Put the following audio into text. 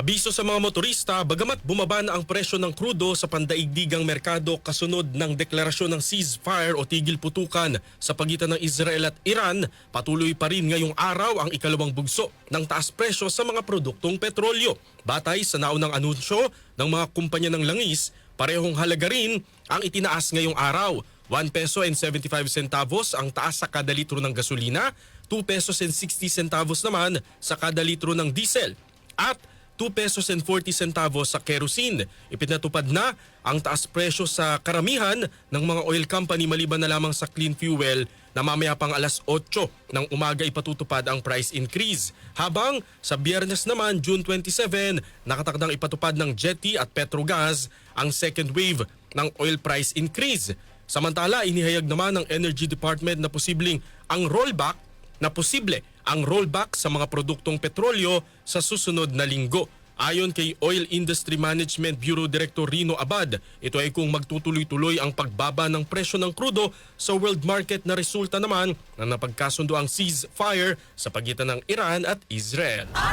Abiso sa mga motorista, bagamat bumaba na ang presyo ng krudo sa pandaigdigang merkado kasunod ng deklarasyon ng ceasefire o tigil putukan sa pagitan ng Israel at Iran, patuloy pa rin ngayong araw ang ikalawang bugso ng taas presyo sa mga produktong petrolyo. Batay sa naunang anunsyo ng mga kumpanya ng langis, parehong halaga rin ang itinaas ngayong araw. 1 peso and 75 centavos ang taas sa kada litro ng gasolina, 2 pesos and 60 centavos naman sa kada litro ng diesel. At 2 pesos and 40 centavos sa kerosene. Ipinatupad na ang taas presyo sa karamihan ng mga oil company maliban na lamang sa clean fuel na mamaya pang alas 8 ng umaga ipatutupad ang price increase. Habang sa biyernes naman, June 27, nakatakdang ipatupad ng Jetty at Petrogas ang second wave ng oil price increase. Samantala, inihayag naman ng Energy Department na posibleng ang rollback na posible ang rollback sa mga produktong petrolyo sa susunod na linggo. Ayon kay Oil Industry Management Bureau Director Rino Abad, ito ay kung magtutuloy-tuloy ang pagbaba ng presyo ng krudo sa world market na resulta naman ng napagkasundo ang ceasefire sa pagitan ng Iran at Israel.